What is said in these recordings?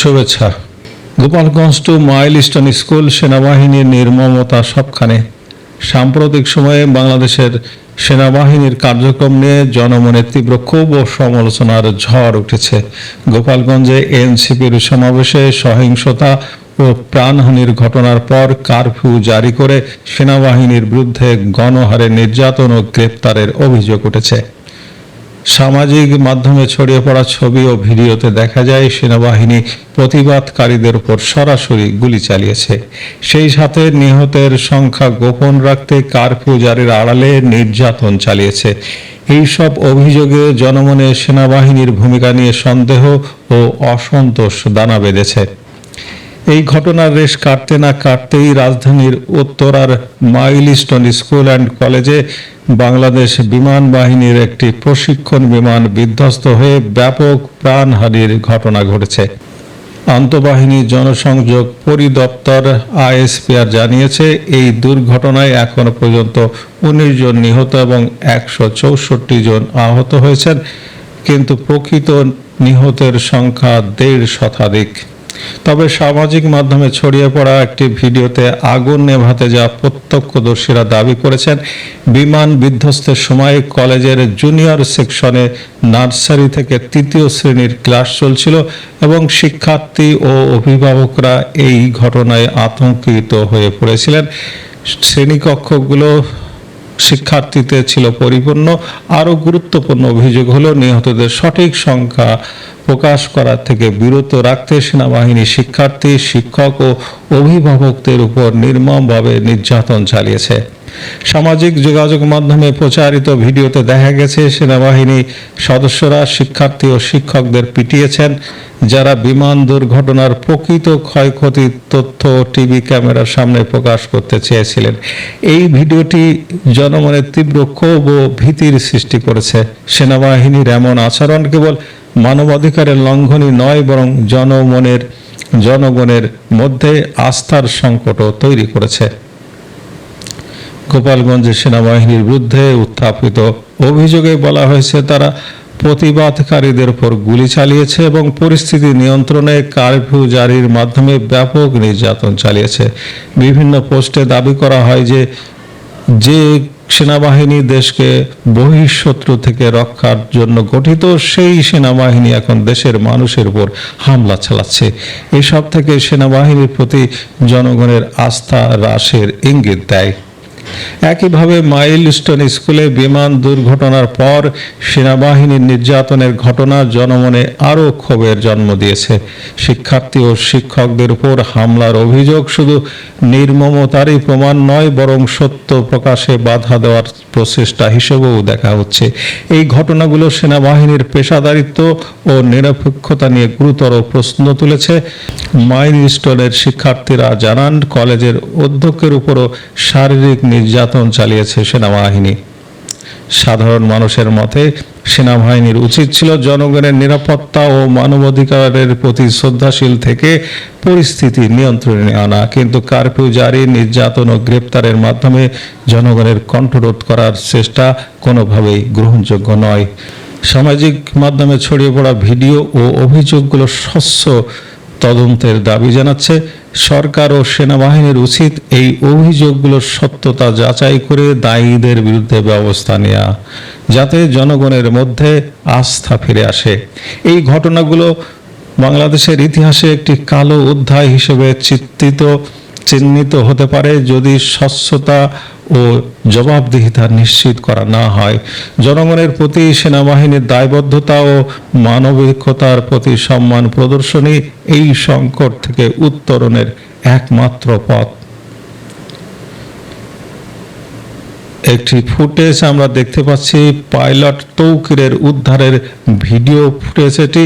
শুভেচ্ছা। Gopalganj two milestone school সেনাবাহিনীর নির্মমতা সবখানে। সাম্প্রতিক সময়ে বাংলাদেশের সেনাবাহিনীর কার্যক্রম নিয়ে জনমনে তীব্র ক্ষোভ ও সমালোচনার ঝড় উঠেছে। গোপালগঞ্জে এনসিপির সমাবেশে সহিংসতা ও প্রাণহানির ঘটনার পর কারফিউ জারি করে সেনাবাহিনীর বিরুদ্ধে গণহারে নির্যাতন ও গ্রেপ্তারের অভিযোগ উঠেছে। সামাজিক মাধ্যমে ছড়িয়ে পড়া ছবি ও ভিডিওতে দেখা যায়, সেনাবাহিনী প্রতিবাদকারীদের উপর সরাসরি গুলি চালিয়েছে। সেই সাথে নিহতের সংখ্যা গোপন রাখতে কারফিউ জারির আড়ালে নির্যাতন চালিয়েছে। এইসব অভিযোগে জনমনে সেনাবাহিনীর ভূমিকা নিয়ে সন্দেহ ও অসন্তোষ দানা বেঁধেছে। এই ঘটনার রেশ কাটতে না কাটতেই রাজধানীর উত্তরার মাইলস্টোন স্কুল অ্যান্ড কলেজে বাংলাদেশ বিমান বাহিনীর একটি প্রশিক্ষণ বিমান বিধ্বস্ত হয়ে ব্যাপক প্রাণহানির ঘটনা ঘটেছে। আন্তঃবাহিনী জনসংযোগ পরিদপ্তর আইএসপিআর জানিয়েছে, এই দুর্ঘটনায় এখনও পর্যন্ত উনিশ জন নিহত এবং একশো চৌষট্টি জন আহত হয়েছেন, কিন্তু প্রকৃত নিহতের সংখ্যা দেড় শতাধিক। তবে সামাজিক মাধ্যমে ছড়িয়ে পড়া একটি ভিডিওতে আগুন নেভাতে যা প্রত্যক্ষদর্শীরা দাবি করেছেন, বিমান বিধ্বস্তের সময় কলেজের জুনিয়র সেকশনে নার্সারি থেকে তৃতীয় শ্রেণির ক্লাস চলছিল এবং শিক্ষার্থী ও অভিভাবকরা এই ঘটনায় আতঙ্কিত হয়ে পড়েছিলেন। শ্রেণীকক্ষগুলো শিক্ষার্থীতে ছিল পরিপূর্ণ। আরও গুরুত্বপূর্ণ অভিযোগ হলো, নিহতদের সঠিক সংখ্যা প্রকাশ করার থেকে বিরত রাখতে সেনাবাহিনী শিক্ষার্থী, শিক্ষক ও অভিভাবকদের উপর নির্মমভাবে নির্যাতন চালিয়েছে। সামাজিক যোগাযোগ মাধ্যমে প্রচারিত ভিডিওতে দেখা গেছে, সেনাবাহিনী সদস্যরা শিক্ষার্থী ও শিক্ষকদের পিটিয়েছেন, যারা বিমান দুর্ঘটনার প্রকৃত ক্ষয়ক্ষতির তথ্য টিভি ক্যামেরার সামনে প্রকাশ করতে চেয়েছিলেন। এই ভিডিওটি জনমনে তীব্র ক্ষোভ ও ভীতির সৃষ্টি করেছে। সেনাবাহিনীর এমন আচরণ কেবল মানবাধিকারের লঙ্ঘনই নয়, বরং জনমনের, জনগণের মধ্যে আস্থার সংকটও তৈরি করেছে। গোপালগঞ্জের সেনাবাহিনীর বিরুদ্ধে উত্থাপিত অভিযোগে বলা হয়েছে, তারা প্রতিবাদকারীদের উপর গুলি চালিয়েছে এবং পরিস্থিতি নিয়ন্ত্রণে কারফিউ জারির মাধ্যমে ব্যাপক নির্যাতন চালিয়েছে। বিভিন্ন পোস্টে দাবি করা হয় যে যে সেনাবাহিনী দেশকে বহিঃশত্রু থেকে রক্ষার জন্য গঠিত, সেই সেনাবাহিনী এখন দেশের মানুষের উপর হামলা চালাচ্ছে। এসব থেকে সেনাবাহিনীর প্রতি জনগণের আস্থা হ্রাসের ইঙ্গিত দেয়। একইভাবে মাইলস্টোন স্কুলে বিমান দুর্ঘটনার পর সেনাবাহিনীর নির্যাতনের ঘটনা জনমনে আরও ক্ষোভের জন্ম দিয়েছে। শিক্ষার্থী ও শিক্ষকদের উপর হামলার অভিযোগ শুধু নির্মমতারই প্রমাণ নয়, বরং সত্য প্রকাশে বাধা দেওয়ার প্রচেষ্টা হিসেবেও দেখা হচ্ছে। এই ঘটনাগুলো সেনাবাহিনীর পেশাদারিত্ব ও নিরপেক্ষতা নিয়ে গুরুতর প্রশ্ন তুলেছে। মাইলস্টোনের শিক্ষার্থীরা জানান, কলেজের অধ্যক্ষের উপরও শারীরিক নির্যাতন চালিয়েছে সেনাবাহিনী। সাধারণ মানুষের মতে, সেনাবাহিনীর উচিত ছিল জনগণের নিরাপত্তা ও মানবাধিকারের প্রতি শ্রদ্ধাশীল থেকে পরিস্থিতি নিয়ন্ত্রণে আনা, কিন্তু কারফিউ জারি, নির্যাতন ও গ্রেপ্তারের মাধ্যমে জনগণের কণ্ঠরোধ করার চেষ্টা কোনোভাবেই গ্রহণযোগ্য নয়। সামাজিক মাধ্যমে ছড়িয়ে পড়া ভিডিও ও অভিযোগগুলো স্বচ্ছ তদন্তের দাবি জানাচ্ছে সরকার ও সেনাবাহিনীর উচিত এই অভিযোগগুলোর সত্যতা যাচাই করে দায়ীদের বিরুদ্ধে ব্যবস্থা নেওয়া যাতে জনগণের মধ্যে আস্থা ফিরে আসে। এই ঘটনাগুলো বাংলাদেশের ইতিহাসে একটি কালো অধ্যায় হিসেবে চিত্রিত, চিহ্নিত হতে পারে। যদি স্বচ্ছতা ও জবাবদিহিতা নিশ্চিত করা না হয়। জনগণের প্রতি সেনাবাহিনীর দায়বদ্ধতা ও মানবিকতার প্রতি সম্মান প্রদর্শনী এই সংকট থেকে উত্তরণের একমাত্র পথ। একটি ফুটেজ আমরা দেখতে পাচ্ছি, পাইলট তৌকিরের উদ্ধারের ভিডিও ফুটেজ এটি।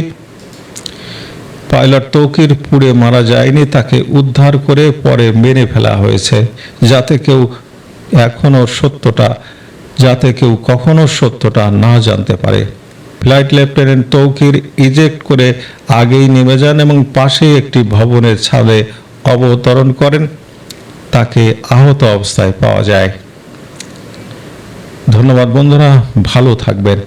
পাইলট তৌকির পুড়ে মারা যায়নি, তাকে উদ্ধার করে পরে মেরে ফেলা হয়েছে, যাতে কেউ এখনও সত্যটা, যাতে কেউ কখনো সত্যটা না জানতে পারে। ফ্লাইট লেফটেন্যান্ট তৌকির ইজেক্ট করে আগেই নেমে যান এবং পাশেই একটি ভবনের ছাদে অবতরণ করেন। তাকে আহত অবস্থায় পাওয়া যায়। ধন্যবাদ বন্ধুরা, ভালো থাকবেন।